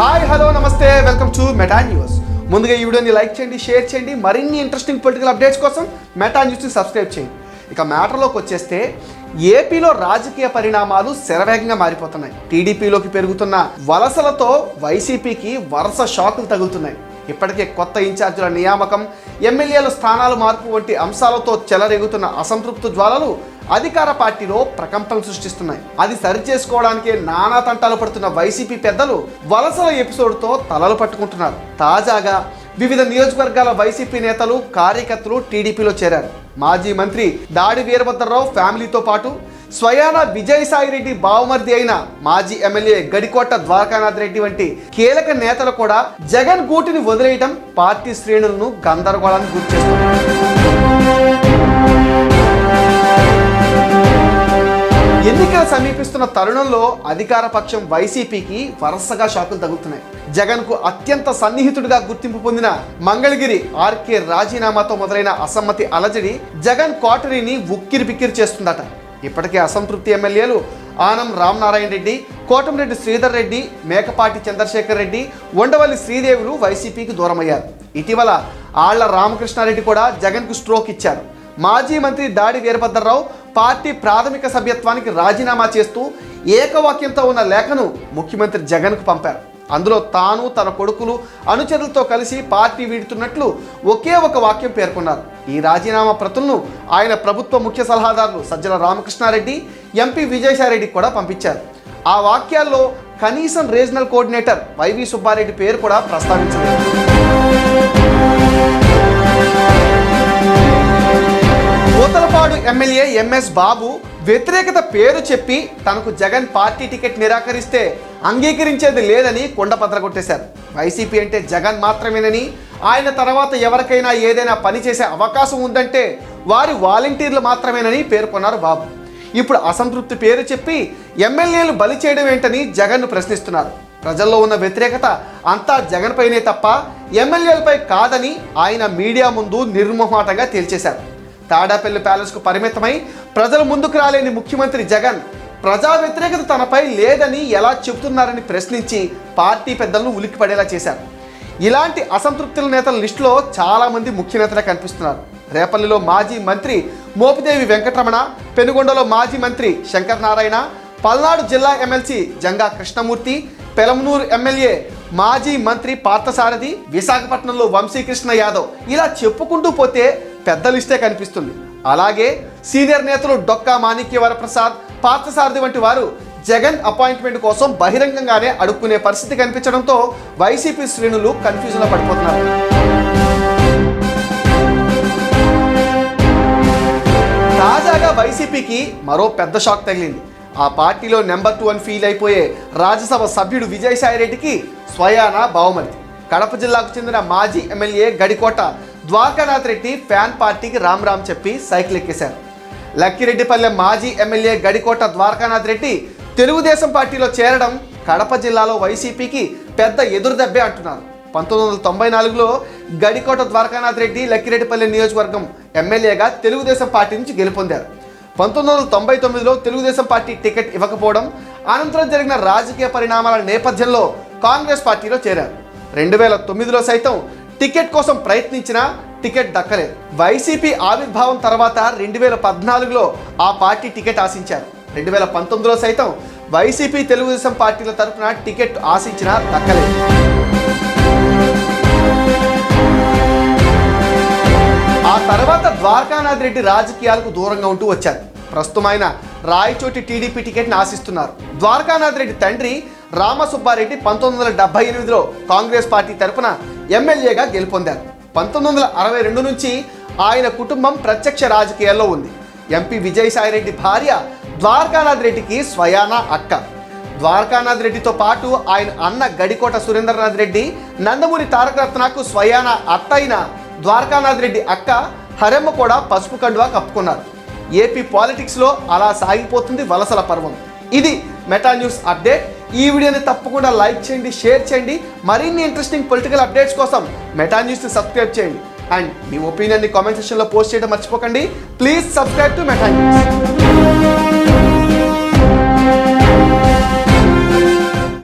Hi hello namaste. Welcome to Meta news. ముందుగా ఈ వీడియోని లైక్ చేయండి షేర్ చేయండి. మరిన్ని ఇంట్రెస్టింగ్ పొలిటికల్ అప్డేట్స్ కోసం మెటా న్యూస్ని సబ్స్క్రైబ్ చేయండి. ఇక మ్యాటర్లోకి వచ్చేస్తే ఏపీలో రాజకీయ పరిణామాలు శరవేగంగా మారిపోతున్నాయి. టీడీపీలోకి పెరుగుతున్న వలసలతో వైసీపీకి వరుస షాకులు తగులుతున్నాయి. ఇప్పటికే కొత్త ఇన్ఛార్జీల నియామకం ఎమ్మెల్యేల స్థానాలు మార్పు వంటి అంశాలతో చెలరేగుతున్న అసంతృప్త జ్వాలలు అధికార పార్టీలో ప్రకంపనలు సృష్టిస్తున్నాయి. అది సరిచేసుకోవడానికే నానా తంటాలు పడుతున్న వైసీపీ పెద్దలు వలసల ఎపిసోడ్తో తలలు పట్టుకుంటున్నారు. తాజాగా వివిధ నియోజకవర్గాల వైసీపీ నేతలు కార్యకర్తలు టీడీపీలో చేరారు. మాజీ మంత్రి దాడి వీరభద్రరావు ఫ్యామిలీతో పాటు స్వయాన విజయసాయిరెడ్డి బావమర్ది అయిన మాజీ ఎమ్మెల్యే గడికోట ద్వారకానాథ్ రెడ్డి వంటి కీలక నేతలు కూడా జగన్ గూటిని వదిలేయడం పార్టీ శ్రేణులను గందరగోళానికి గుర్తిస్తుంది ఎన్నికలు సమీపిస్తున్న తరుణంలో అధికార పక్షం వైసీపీకి వరుసగా షాకులు తగులుతున్నాయి. జగన్కు అత్యంత సన్నిహితుడిగా గుర్తింపు పొందిన మంగళగిరి ఆర్కే రాజీనామాతో మొదలైన అసమ్మతి అలజడి జగన్ కోటరీని ఉక్కిరి బిక్కిరి చేస్తుందట. ఇప్పటికే అసంతృప్తి ఎమ్మెల్యేలు ఆనం రామనారాయణ రెడ్డి కోటంరెడ్డి శ్రీధర్ రెడ్డి మేకపాటి చంద్రశేఖర్ రెడ్డి ఉండవల్లి శ్రీదేవులు వైసీపీకి దూరమయ్యారు. ఇటీవల ఆళ్ళ రామకృష్ణారెడ్డి కూడా జగన్కు స్ట్రోక్ ఇచ్చారు. మాజీ మంత్రి దాడి వీరభద్రరావు పార్టీ ప్రాథమిక సభ్యత్వానికి రాజీనామా చేస్తూ ఏకవాక్యంతో ఉన్న లేఖను ముఖ్యమంత్రి జగన్కు పంపారు. అందులో తాను తన కొడుకులు అనుచరులతో కలిసి పార్టీ వీడుతున్నట్లు ఒకే ఒక వాక్యం పేర్కొన్నారు. ఈ రాజీనామా ప్రతులను ఆయన ప్రభుత్వ ముఖ్య సలహాదారులు సజ్జల రామకృష్ణారెడ్డి ఎంపీ విజయసాయిరెడ్డికి కూడా పంపించారు. ఆ వాక్యాల్లో కనీసం రీజనల్ కోఆర్డినేటర్ వైవి సుబ్బారెడ్డి పేరు కూడా ప్రస్తావించలేదు. కోతలపాడు ఎమ్మెల్యే ఎంఎస్ బాబు వ్యతిరేకత పేరు చెప్పి తనకు జగన్ పార్టీ టికెట్ నిరాకరిస్తే అంగీకరించేది లేదని కొండపత్ర కొట్టేశారు. వైసీపీ అంటే జగన్ మాత్రమేనని ఆయన తర్వాత ఎవరికైనా ఏదైనా పని చేసే అవకాశం ఉందంటే వారి వాలంటీర్లు మాత్రమేనని పేర్కొన్నారు బాబు. ఇప్పుడు అసంతృప్తి పేరు చెప్పి ఎమ్మెల్యేలు బలి చేయడం ఏంటని జగన్ను ప్రశ్నిస్తున్నారు. ప్రజల్లో ఉన్న వ్యతిరేకత అంతా జగన్ పైనే తప్ప ఎమ్మెల్యేలపై కాదని ఆయన మీడియా ముందు నిర్మోహాటంగా తేల్చేశారు. తాడాపల్లి ప్యాలెస్కు పరిమితమై ప్రజల ముందుకు రాలేని ముఖ్యమంత్రి జగన్ ప్రజా వ్యతిరేకత తనపై లేదని ఎలా చెబుతున్నారని ప్రశ్నించి పార్టీ పెద్దలను ఉలిక్కిపడేలా చేశారు. ఇలాంటి అసంతృప్తుల నేతల లిస్టులో చాలామంది ముఖ్య నేతలే కనిపిస్తున్నారు. రేపల్లిలో మాజీ మంత్రి మోపిదేవి వెంకటరమణ పెనుగొండలో మాజీ మంత్రి శంకర్ నారాయణ పల్నాడు జిల్లా ఎమ్మెల్సీ జంగా కృష్ణమూర్తి పెలమనూరు ఎమ్మెల్యే మాజీ మంత్రి పార్థసారథి విశాఖపట్నంలో వంశీకృష్ణ యాదవ్ ఇలా చెప్పుకుంటూ పోతే పెద్ద లిస్టే కనిపిస్తుంది. అలాగే సీనియర్ నేతలు డొక్కా మాణిక్య వరప్రసాద్ పార్థసారథి వంటి వారు జగన్ అపాయింట్మెంట్ కోసం బహిరంగంగానే అడుక్కునే పరిస్థితి కనిపించడంతో వైసీపీ శ్రేణులు కన్ఫ్యూజన్లో పడిపోతున్నారు. తాజాగా వైసీపీకి మరో పెద్ద షాక్ తగిలింది. ఆ పార్టీలో నెంబర్ టూ అని ఫీల్ అయిపోయే రాజ్యసభ సభ్యుడు విజయసాయిరెడ్డికి స్వయాన బావుమతి కడప జిల్లాకు చెందిన మాజీ ఎమ్మెల్యే గడికోట ద్వారకానాథ్ రెడ్డి ఫ్యాన్ పార్టీకి రామ్ రామ్ చెప్పి సైకిల్ ఎక్కేశారు. లక్కిరెడ్డిపల్లె మాజీ ఎమ్మెల్యే గడికోట ద్వారకానాథ్ రెడ్డి తెలుగుదేశం పార్టీలో చేరడం కడప జిల్లాలో వైసీపీకి పెద్ద ఎదురుదెబ్బే అంటున్నారు. పంతొమ్మిది వందల తొంభై నాలుగులో గడికోట ద్వారకానాథ్ రెడ్డి లక్కిరెడ్డిపల్లి నియోజకవర్గం ఎమ్మెల్యేగా తెలుగుదేశం పార్టీ నుంచి గెలుపొందారు. పంతొమ్మిది వందల తొంభై తొమ్మిదిలో తెలుగుదేశం పార్టీ టికెట్ ఇవ్వకపోవడం అనంతరం జరిగిన రాజకీయ పరిణామాల నేపథ్యంలో కాంగ్రెస్ పార్టీలో చేరారు. రెండు వేల తొమ్మిదిలో సైతం టికెట్ కోసం ప్రయత్నించినా టికెట్ దక్కలేదు. వైసీపీ ఆవిర్భావం తర్వాత రెండు వేల పద్నాలుగులో ఆ పార్టీ టికెట్ ఆశించారు. రెండు వేల పంతొమ్మిదిలో సైతం వైసీపీ తెలుగుదేశం పార్టీల తరఫున టికెట్ ఆశించినా దక్కలేదు. ఆ తర్వాత ద్వారకానాథ్ రెడ్డి రాజకీయాలకు దూరంగా ఉంటూ వచ్చారు. ప్రస్తుతం ఆయన రాయచోటి టీడీపీ టికెట్ని ఆశిస్తున్నారు. ద్వారకానాథ్ రెడ్డి తండ్రి రామసుబ్బారెడ్డి పంతొమ్మిది వందల డెబ్బై ఎనిమిదిలో కాంగ్రెస్ పార్టీ తరపున ఎమ్మెల్యేగా గెలుపొందారు. పంతొమ్మిది వందల అరవై రెండు నుంచి ఆయన కుటుంబం ప్రత్యక్ష రాజకీయాల్లో ఉంది. ఎంపీ విజయసాయిరెడ్డి భార్య ద్వారకానాథ్ రెడ్డికి స్వయాన అక్క. ద్వారకానాథ్ రెడ్డితో పాటు ఆయన అన్న గడికోట సురేంద్రనాథ్ రెడ్డి నందమూరి తారకరత్నకు స్వయాన అత్త అయిన ద్వారకానాథ్ రెడ్డి అక్క హరెమ్మ కూడా పసుపు కండువా కప్పుకున్నారు. ఏపీ పాలిటిక్స్లో అలా సాగిపోతుంది వలసల పర్వం. ఇది మెటా న్యూస్ అప్డేట్. ఈ వీడియోని తప్పకుండా లైక్ చేయండి షేర్ చేయండి. మరిన్ని ఇంట్రెస్టింగ్ పొలిటికల్ అప్డేట్స్ కోసం మెటా న్యూస్ని సబ్స్క్రైబ్ చేయండి. అండ్ మీ ఒపీనియన్ని కామెంట్ సెక్షన్లో పోస్ట్ చేయడం మర్చిపోకండి. Please subscribe to Meta news